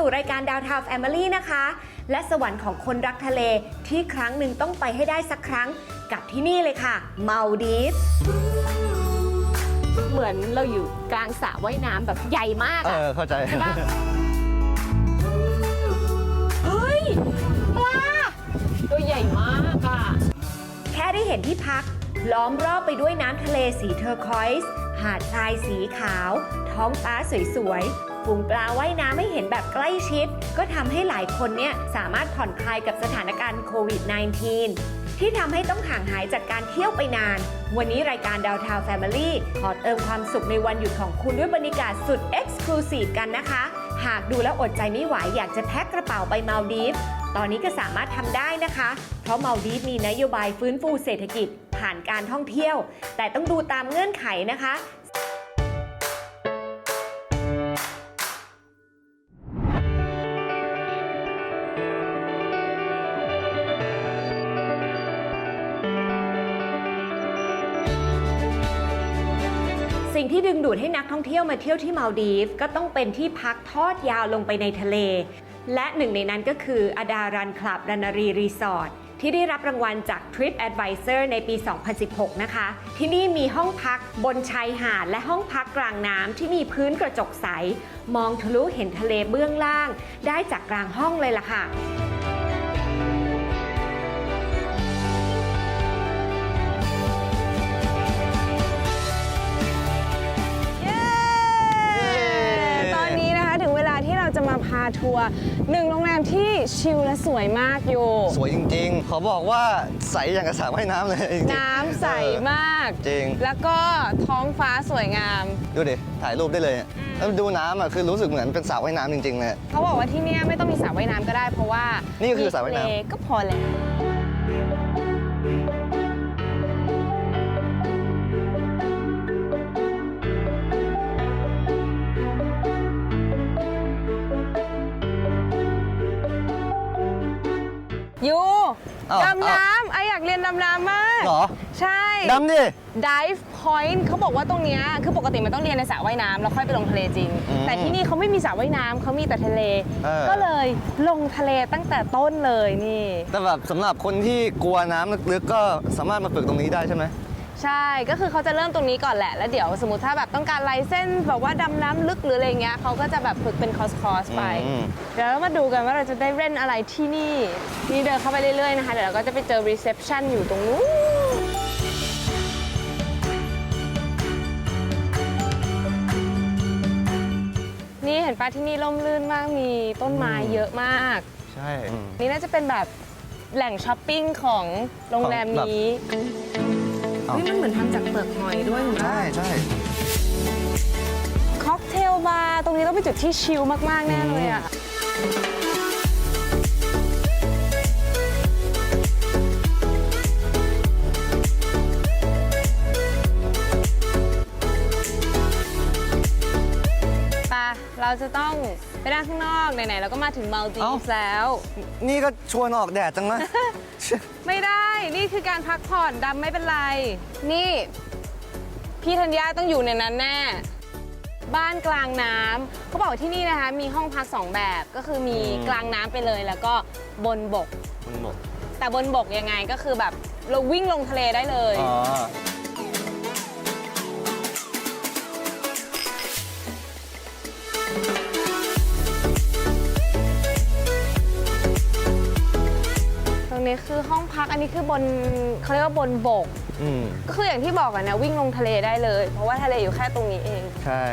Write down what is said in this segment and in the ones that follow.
ต้อนรับสู่รายการดาวทาวแฟมิลี่นะคะ และสวรรค์ของคนรักทะเลที่ครั้งหนึ่งต้องไปให้ได้สักครั้งกับที่นี่เลยค่ะเมาดีฟเหมือนเราอยู่กลางสระว่ายน้ำแบบใหญ่มากเออะอเข้าใจ ใช่ปะเฮ้ยปลาตัวใหญ่มากอะ แค่ได้เห็นที่พัก ล้อมรอบไปด้วยน้ำทะเลสีเทอร์คอยส์หาดทรายสีขาว ท้องฟ้าสวยๆ ฝูงปลาว่ายน้ำให้เห็นแบบใกล้ชิด ก็ทำให้หลายคนเนี่ยสามารถผ่อนคลายกับสถานการณ์โควิด -19 ที่ทำให้ต้องห่างหายจากการเที่ยวไปนาน วันนี้รายการดาวทาวแฟมิลี่ขอเติมความสุขในวันหยุดของคุณด้วยบรรยากาศสุดเอ็กซ์คลูซีฟกันนะคะ หากดูแล้วอดใจไม่ไหวอยากจะแพ็คกระเป๋าไปมาลดีฟตอนนี้ก็สามารถทำได้นะคะ เพราะมาลดีฟมีนโยบายฟื้นฟูเศรษฐกิจผ่านการท่องเที่ยว แต่ต้องดูตามเงื่อนไขนะคะ ที่ดึงดูดให้นักท่องเที่ยวมาเที่ยวที่มาลดีฟก็ต้องเป็นที่พักทอดยาวลงไปในทะเล และหนึ่งในนั้นก็คืออดารันคลับรันนารีรีสอร์ทที่ได้รับรางวัลจาก Trip Advisor ในปี 2016 นะคะ ที่นี่มีห้องพักบนชายหาดและห้องพักกลางน้ำที่มีพื้นกระจกใส มองทะลุเห็นทะเลเบื้องล่าง ได้จากกลางห้องเลยล่ะค่ะ ทัวร์หนึ่งโรงแรมที่ชิลและสวยมากอยู่ สวยจริงๆ ขอบอกว่าใสอย่างกระสาว่ายน้ำเลยจริงๆน้ำใสมาก จริง แล้วก็ท้องฟ้าสวยงาม ดูดิ ถ่ายรูปได้เลย แล้วดูน้ำอะคือรู้สึกเหมือนเป็นสระว่ายน้ำจริงๆเลย เขาบอกว่าที่เนี่ยไม่ต้องมีสระว่ายน้ำก็ได้เพราะว่านี่นี่ก็คือสระว่ายน้ำก็พอแล้ว อ้าวดำน้ำไออยากเรียนดำน้ำมากเหรอ ใช่ ดำดิ dive point เขาบอกว่าตรงเนี้ยคือปกติมันต้องเรียนในสระว่ายน้ำแล้วค่อยไปลงทะเลจริง อืมแต่ที่นี่เขาไม่มีสระว่ายน้ำเขามีแต่ทะเล เออ ก็เลยลงทะเลตั้งแต่ต้นเลยนี่ แต่แบบสำหรับคนที่กลัวน้ำลึกๆก็สามารถมาฝึกตรงนี้ได้ใช่ไหม ใช่ก็คือเขาจะเริ่มตรงนี้ก่อนแหละ แล้วเดี๋ยวสมมติถ้าแบบต้องการไลเส้นส์แบบว่าดำน้ำลึกหรืออะไรเงี้ยเขาก็จะแบบฝึกเป็นคอร์สคอร์สไป อืม เดี๋ยวเรามาดูกันว่าเราจะได้เล่นอะไรที่นี่ นี่เดินเข้าไปเรื่อยๆนะคะเดี๋ยวเราก็จะไปเจอรีเซพชันอยู่ตรงนู้น นี่เห็นปะที่นี่ร่มรื่นมากมีต้นไม้เยอะมาก ใช่ นี่น่าจะเป็นแบบแหล่งช้อปปิ้งของโรงแรมนี้ อ้าวนี่มันเหมือนทำจากเปลือกหอยด้วยเหมือนใช่ใช่ค็อกเทลบาร์ตรงนี้ต้องเป็นจุดที่ชิลมากๆแน่เลยอะปะเราจะต้องไปนั่งข้างนอกไหนๆเราก็มาถึงมาลดีฟส์แล้ว นี่ก็ชวนออกแดดจังนะ ไม่ได้นี่คือการพักผ่อนดำไม่เป็นไร นี่ พี่ธัญญาต้องอยู่ในนั้นแน่ บ้านกลางน้ำเขาบอกว่าที่นี่นะคะ มีห้องพักสองแบบก็คือมีอืม กลางน้ำไปเลย แล้วก็บนบก มันหมดแต่บนบกยังไงก็คือแบบเราวิ่งลงทะเลได้เลย อ๋อ คือห้องพักอันนี้คือบนเขาเรียกว่าบนบก อืมก็คืออย่างที่บอกอะนะวิ่งลงทะเลได้เลย เพราะว่าทะเลอยู่แค่ตรงนี้เอง ใช่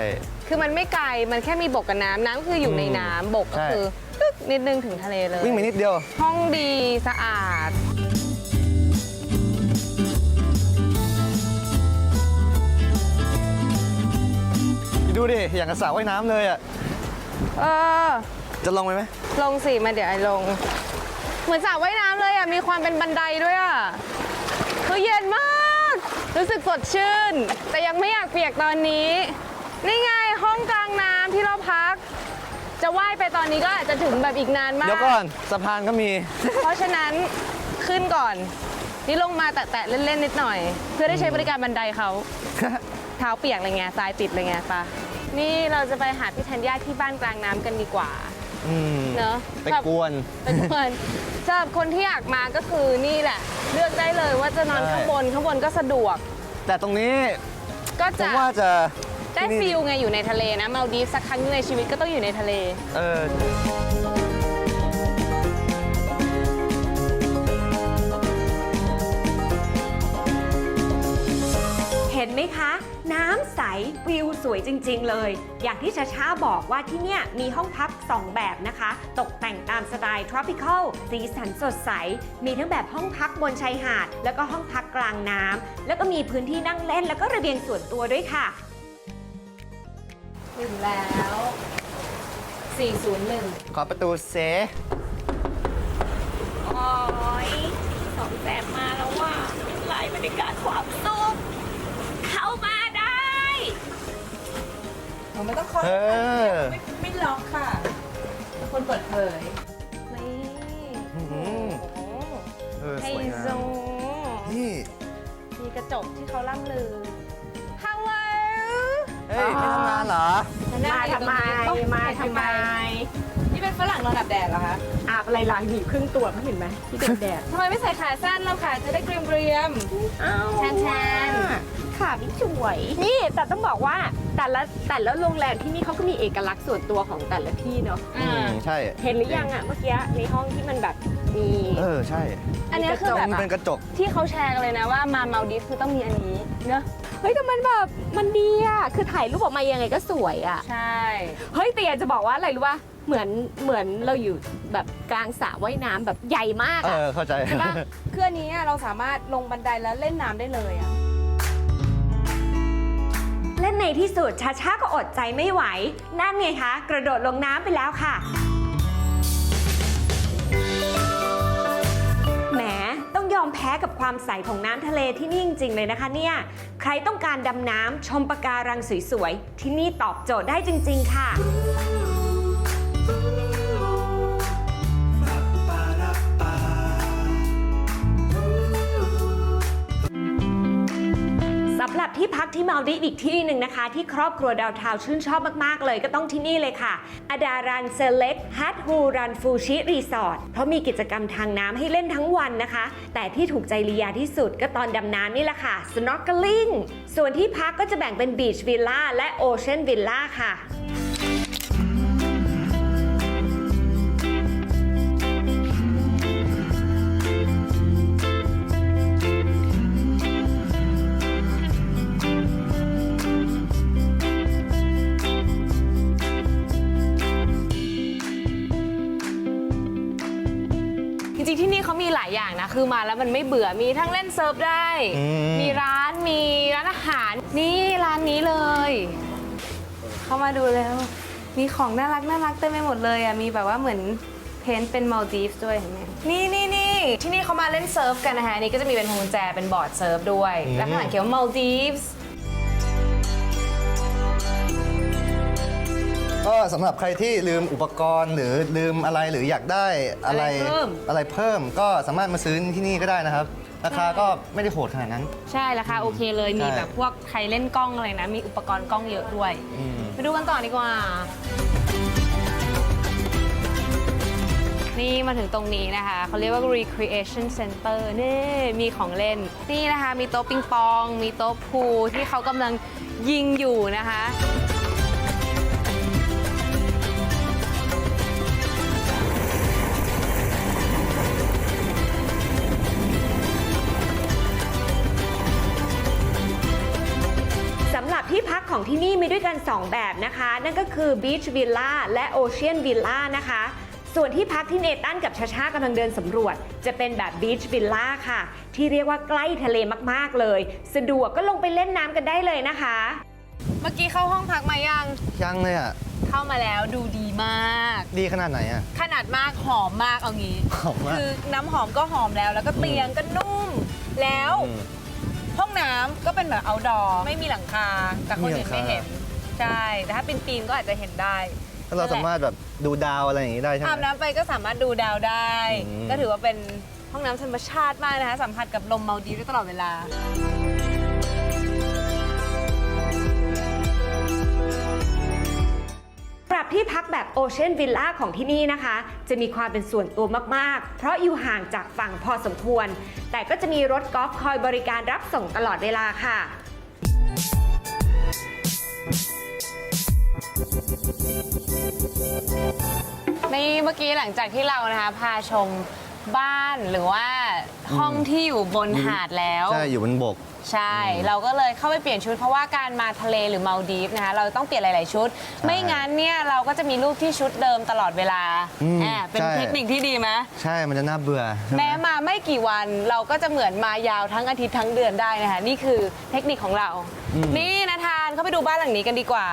คือมันไม่ไกลมันแค่มีบกกับน้ำน้ำคืออยู่ในน้ำบกก็ใช่ คือตึ๊กนิดนึงถึงทะเลเลย วิ่งไปนิดเดียว ห้องดีสะอาด ดูดิ อย่างกระสาว่ายน้ำเลยอะ เออ จะลงไปไหมลงสิมาเดี๋ยวไอ้ลง เหมือนสระว่ายน้ำเลยอะ มีความเป็นบันไดด้วยอะคือเย็นมาก รู้สึกสดชื่น แต่ยังไม่อยากเปียกตอนนี้ นี่ไงห้องกลางน้ำที่เราพัก จะว่ายไปตอนนี้ก็อาจจะถึงแบบอีกนานมาก เดี๋ยวก่อนสะพานก็มี เพราะฉะนั้นขึ้นก่อน นี่ลงมาแตะๆเล่นๆนิดหน่อย เพื่อได้ใช้บริการบันไดเขา เท้าเปียกอะไรเงี้ยทรายติดอะไรเงี้ยปะนี่เราจะไปหาพี่ธัญญาที่บ้านกลางน้ำกันดีกว่า อืมเนอะไปกวน เป็นคน สำหรับคนที่อยากมาก็คือนี่แหละ เลือกได้เลยว่าจะนอนใช่ ข้างบนข้างบนก็สะดวก แต่ตรงนี้ก็ผจะมว่าจะได้ที่นี่ฟิลไงอยู่ในทะเลนะมาลดีฟสักครั้งในชีวิตก็ต้องอยู่ในทะเล เออเห็นไหมคะ น้ำใสวิวสวยจริง ๆ เลย อย่างที่ชาชาบอกว่าที่เนี่ยมีห้องพัก 2 แบบนะคะ ตกแต่งตามสไตล์ tropical สีสันสดใส มีทั้งแบบห้องพักบนชายหาด แล้วก็ห้องพักกลางน้ำแล้วก็มีพื้นที่นั่งเล่น แล้วก็ระเบียงส่วนตัวด้วยค่ะ ถึงแล้ว 401 ขอประตูเซโอ้ยสองแสบมาแล้วว่าลายบรรยากาศความสุขเข้ ไม่ต้องคอยเออ ไม่ไม่ล็อกค่ะเป็นคนเปิดเผย นี่อื้อหือ โอ้โหเออไฮสวยงาโซมนี่มีกระจกที่เขาล่ำลือฮัลโหลเฮ้ยไม่ทำงานเหรอ มาทำไมมาทำไม นี่เป็นฝรั่งนอนอาบแดดเหรอคะอาบอะไรล้างหนีครึ่งตัวไม่เห็นไหมที่เป็นแดดทำไมไม่ใส่ขาสั้นเราขาจะได้เกรียมเกรียมอ้าวแทน ขาไม่สวย นี่แต่ต้องบอกว่า แต่ละแต่ละโรงแรมที่นี่เขาก็มีเอกลักษณ์ส่วนตัวของแต่ละที่เนาะๆอือ่ามใช่ เห็นหรือยังอะเมื่อกี้ในห้องที่มันแบบมี เออใช่อันเนี้ยคือแบบ มันเป็นกระจก ที่เขาแชร์กันเลยนะว่ามามาลดีฟคือต้องมีอันนี้เนอะเฮ้ยแต่มันแบบมันดีอะคือถ่ายรูปออกมายังไงก็สวยอะใช่ เฮ้ยแต่อยากจะบอกว่าอะไรรู้ป่ะเหมือนเหมือนเราอยู่แบบกลางสระว่ายน้ำแบบใหญ่มากเออะ อเข้าใจ ใช่ปะ คืออันนี้อะเราสามารถลงบันไดแล้วเล่นน้ำได้เลยอะ และในที่สุดชาชาก็อดใจไม่ไหว นั่นไงคะ กระโดดลงน้ำไปแล้วค่ะ แหม ต้องยอมแพ้กับความใสของน้ำทะเลที่นี่จริง ๆ เลยนะคะเนี่ย ใครต้องการดำน้ำชมปะการังสวย ๆ ที่นี่ตอบโจทย์ได้จริง ๆ ค่ะ ที่พักที่มาลดีฟอีกที่หนึ่งนะคะ ที่ครอบครัวดาวทาวชื่นชอบมากๆ เลยก็ต้องที่นี่เลยค่ะอดารันเซเล็กฮัตฮูรันฟูชิรีสอร์ทเพราะมีกิจกรรมทางน้ำให้เล่นทั้งวันนะคะ แต่ที่ถูกใจลียาที่สุดก็ตอนดำน้ำนี่แหละค่ะ snorkeling ส่วนที่พักก็จะแบ่งเป็นบีชวิลล่าและโอเชียนวิลล่าค่ะ คือมาแล้วมันไม่เบื่อมีทั้งเล่นเซิร์ฟได้ อืม มีร้านมีร้านอาหาร นี่ร้านนี้เลย เข้ามาดูแล้ว มีของน่ารักน่ารักเต็มไปหมดเลยอะมีแบบว่าเหมือนเพ้นท์เป็นมาลดีฟด้วยเห็นไหมนี่นี่นี่ที่นี่เขามาเล่นเซิร์ฟกันนะคะอันนี่ก็จะมีเป็นพวงกุญแจเป็นบอร์ดเซิร์ฟด้วยอืมแล้วข้างหลังเขียนว่ามาลดีฟส์ ก็สำหรับใครที่ลืมอุปกรณ์หรือลืมอะไรหรืออยากได้อะไรอะไรเพิ่ม อะไรเพิ่มก็สามารถมาซื้อที่นี่ก็ได้นะครับ ราคาก็ไม่ได้โหดขนาดนั้น ใช่ราคาโอเคเลยมีใช่ แบบพวกใครเล่นกล้องอะไรนะ มีอุปกรณ์กล้องเยอะด้วย อืม ไปดูกันต่อดีกว่า นี่มาถึงตรงนี้นะคะ เขาเรียกว่า recreation center นี่มีของเล่น นี่นะคะ มีโต๊ะปิงปอง มีโต๊ะพูลที่เขากำลังยิงอยู่นะคะ ของที่นี่มีด้วยกัน 2 แบบนะคะ นั่นก็คือ Beach Villa และ Ocean Villa นะคะ ส่วนที่พักที่เนตันกับชาชากำลังเดินสำรวจ จะเป็นแบบ Beach Villa ค่ะ ที่เรียกว่าใกล้ทะเลมากๆเลย สะดวกก็ลงไปเล่นน้ำกันได้เลยนะคะ เมื่อกี้เข้าห้องพักมายัง ยังเลยอะ เข้ามาแล้วดูดีมาก ดีขนาดไหนอะ ขนาดมากหอมมากเอางี้ หอมมาก คือน้ำหอมก็หอมแล้ว แล้วก็เตียงก็นุ่ม แล้วอืม ห้องน้ำก็เป็นแบบ outdoor ไม่มีหลังคา แต่คนอื่นไม่เห็น ใช่ แต่ถ้าปีนๆก็อาจจะเห็นได้แล้วเราสามารถแบบดูดาวอะไรอย่างนี้ได้ใช่ไหมอาบน้ำไปก็สามารถดูดาวได้ อืม ก็ถือว่าเป็นห้องน้ำธรรมชาติมากนะคะ สัมผัสกับลมเมาดีฟได้ตลอดเวลา Ocean Villa ของที่นี่นะคะ จะมีความเป็นส่วนตัวมากๆ เพราะอยู่ห่างจากฝั่งพอสมควร แต่ก็จะมีรถกอล์ฟคอยบริการรับส่งตลอดเวลาค่ะนี่เมื่อกี้หลังจากที่เรานะคะพาชมบ้านหรือว่าห้องที่อยู่บนหาดแล้ว ใช่ อยู่บนบก ใช่ เราก็เลยเข้าไปเปลี่ยนชุด เพราะว่าการมาทะเลหรือมาลดีฟนะคะเราต้องเปลี่ยนหลาย ๆ ชุด ไม่งั้นเนี่ยเราก็จะมีรูปที่ชุดเดิมตลอดเวลาอืมแอบเป็นใช่ เทคนิคที่ดีไหมใช่มันจะน่าเบื่อใช่ไหมแม้มาไม่กี่วันเราก็จะเหมือนมายาวทั้งอาทิตย์ทั้งเดือนได้นะคะนี่คือเทคนิคของเรา นี่นะทานเข้าไปดูบ้านหลังนี้กันดีกว่า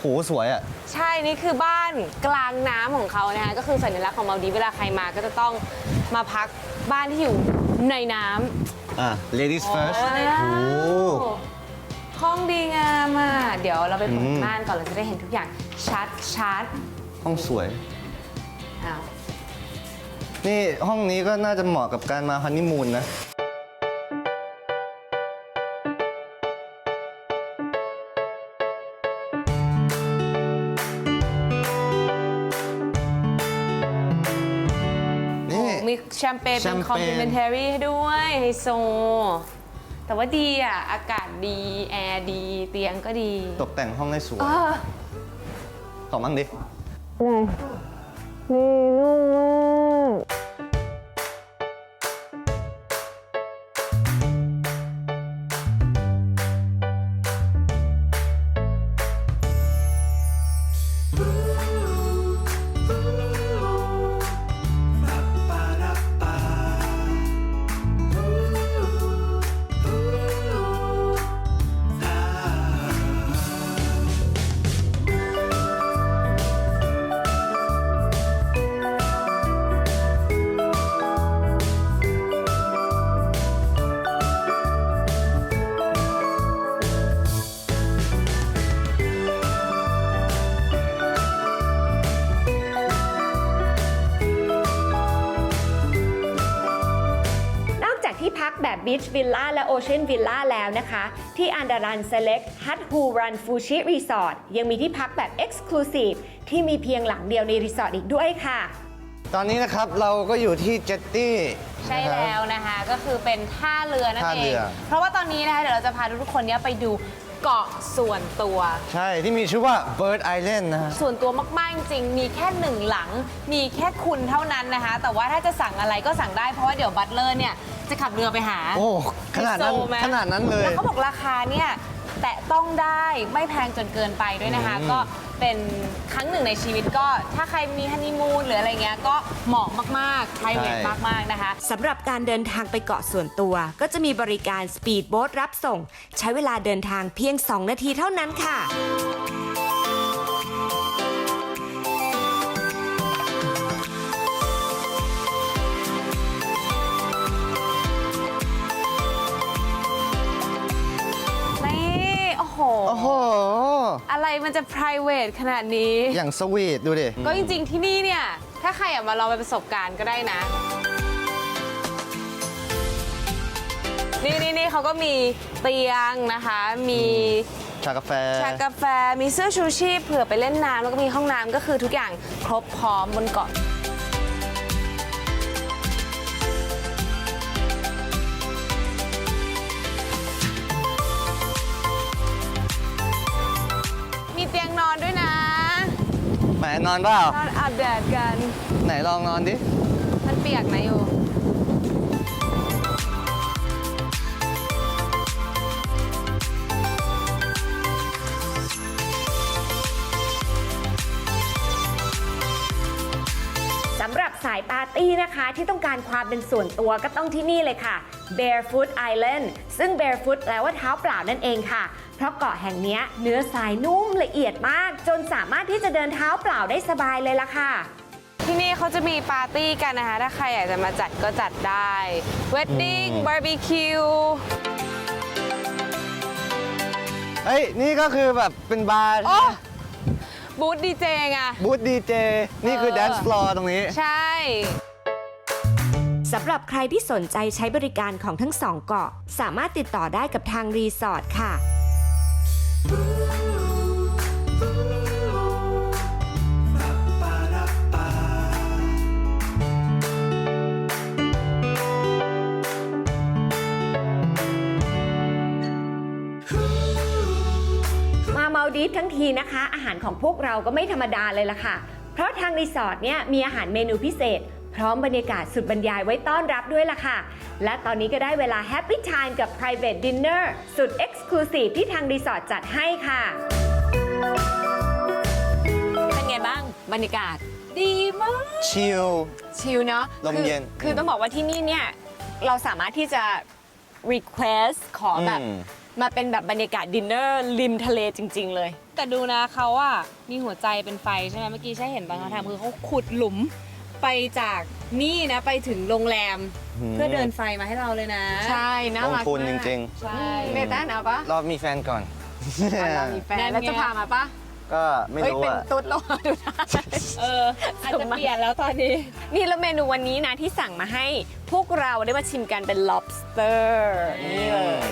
โหสวยอะ ใช่ นี่คือบ้านกลางน้ำของเขานะคะ ก็คือสัญลักษณ์ของมาลดีฟเวลาใครมาก็จะต้องมาพักบ้านที่อยู่ในน้ำ อะ ladies first โอ้ห้องดีงามอะ เดี๋ยวเราไปเปิดอืมม่านก่อนเราจะได้เห็นทุกอย่าง ชัดชัดห้องสวย ๆอ้าว นี่ห้องนี้ก็น่าจะเหมาะกับการมาฮันนีมูนนะ มีแชมเปญเป็นแชมเปญ คอมพลีเมน t ารีให้ด้วยไฮโซ แต่ว่าดีอะ อากาศดี แอร์ดี เตียงก็ดีตกแต่งห้องได้สวย เออ ขอมั่งดินี่นุ่มมาก จากที่พักแบบ Beach Villa และ Ocean Villa แล้วนะคะ ที่อันดารัน Select Hut Hu Run Fushi Resort ยังมีที่พักแบบ Exclusive ที่มีเพียงหลังเดียวในรีสอร์ทอีกด้วยค่ะ ตอนนี้นะครับเราก็อยู่ที่เจตตี้ ใช่แล้วนะคะก็คือเป็นท่าเรือนั่นท่าเอเรืง อ เพราะว่าตอนนี้นะคะเดี๋ยวเราจะพาทุกๆคนเนี้ยไปดูเกาะส่วนตัว ใช่ที่มีชื่อว่า Bird Island นะฮะ ส่วนตัวมากๆจริงๆมีแค่หนึ่งหลัง มีแค่คุณเท่านั้นนะคะ แต่ว่าถ้าจะสั่งอะไรก็สั่งได้เพราะว่าเดี๋ยวบัตเลอร์เนี่ย จะขับเรือไปหา โอ้ขนาดนั้นไฮโซไหมขนาดนั้นเลย แล้วเขาบอกราคาเนี่ยแตะต้องได้ไม่แพงจนเกินไปด้วยนะคะอืมก็เป็นครั้งหนึ่งในชีวิตก็ถ้าใครมีฮันนีมูนหรืออะไรเงี้ยก็เหมาะมากๆ p r i v a t มากๆนะคะ สำหรับการเดินทางไปเกาะส่วนตัว ก็จะมีบริการสปีดโบ๊ทรับส่ง ใช้เวลาเดินทางเพียง 2 นาทีเท่านั้นค่ะ มันจะ p r i v a t ขนาดนี้ อย่างสวีทดูดิ ก็จริง ๆ ที่นี่เนี่ย ถ้าใครอยากมาลองไปประสบการณ์ก็ได้นะ นี่นี่นี่เขาก็มีเตียงนะคะ มีชากาแฟ ชากาแฟ มีเสื้อชูชีพเผื่อไปเล่นน้ำแล้วก็มีห้องน้ำก็คือทุกอย่างครบพร้อมบนเกาะ นอนด้วยนะแหมนอนเปล่านอนอาบแดดกัน ไหนลองนอนดิ มันเปียกนะอยู่ ตี้นะคะที่ต้องการความเป็นส่วนตัวก็ต้องที่นี่เลยค่ะ Barefoot Island ซึ่ง Barefoot แปลว่าเท้าเปล่านั่นเองค่ะ เพราะเกาะแห่งเนี้ยเนื้อทรายนุ่มละเอียดมาก จนสามารถที่จะเดินเท้าเปล่าได้สบายเลยล่ะค่ะที่นี่เขาจะมีปาร์ตี้กันนะคะ ถ้าใครอยากจะมาจัดก็จัดได้เวดดิ้งอืมบาร์บีคิวเฮ้ย นี่ก็คือแบบเป็นบาร์โอ้บูธดีเจไงบูธดีเจนี่คือเออแดนซ์ฟลอร์ตรงนี้ ใช่ สำหรับใครที่สนใจใช้บริการของทั้งสองเกาะ สามารถติดต่อได้กับทางรีสอร์ทค่ะมาดีทั้งทีนะคะ อาหารของพวกเราก็ไม่ธรรมดาเลยล่ะค่ะ เพราะทางรีสอร์ทเนี่ยมีอาหารเมนูพิเศษ พร้อมบรรยากาศสุดบรรยายไว้ต้อนรับด้วยล่ะค่ะ และตอนนี้ก็ได้เวลา Happy Time กับ Private Dinner สุด Exclusive ที่ทางรีสอร์ทจัดให้ค่ะ เป็นไงบ้างบรรยากาศ ดีมาก ชิล ชิลเนาะลมคือเย็นคือต้องบอกว่าที่นี่เนี่ย เราสามารถที่จะ request ขอแบบ อืม มาเป็นแบบบรรยากาศดินเนอร์ริมทะเลจริง ๆ เลย แต่ดูนะเขาอะมีหัวใจเป็นไฟใช่ไหมเมื่อกี้ใช่เห็นตอนเขาทำคือเขาขุดหลุม ไปจากนี่นะไปถึงโรงแรม เพื่อเดินไฟมาให้เราเลยนะใช่น่าลงรักทุนมากจริงใช่เนต้าเอาปะๆรอบมีแฟนก่อน เรามีแฟนนั่นไงแล้วจะพามาปะก็ไม่เฮ้ยรู้เป็นอะตุ๊ดแล้วดูได้เอออาจจะเปลี่ยนแล้วตอนนี้ นี่แล้วเมนูวันนี้นะที่สั่งมาให้พวกเราได้มาชิมกันเป็น lobster นี่เลย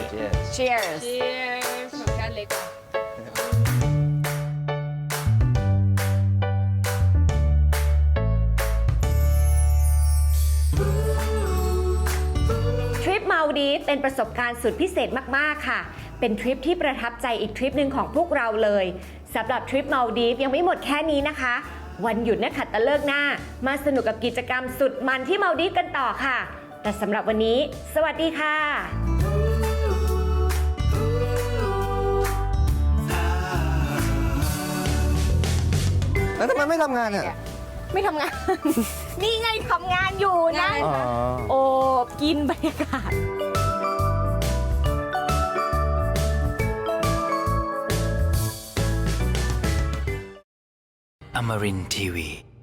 cheers Cheers ของชาติเล็กอะาลดีฟเป็นประสบการณ์สุดพิเศษมาก ๆ ค่ะ เป็นทริปที่ประทับใจอีกทริปหนึ่งของพวกเราเลยสำหรับทริปมาดีฟยังไม่หมดแค่นี้นะคะ วันหยุดนักขัตฤกษ์หน้า มาสนุกกับกิจกรรมสุดมันที่มาดีฟกันต่อค่ะ แต่สำหรับวันนี้ สวัสดีค่ะแล้วทำไมไม่ทำงานอะ ไม่ทำงาน นี่ไงทำงานอยู่นะ อ๋อโอบกินบรรยากาศ Amarin Tiwi.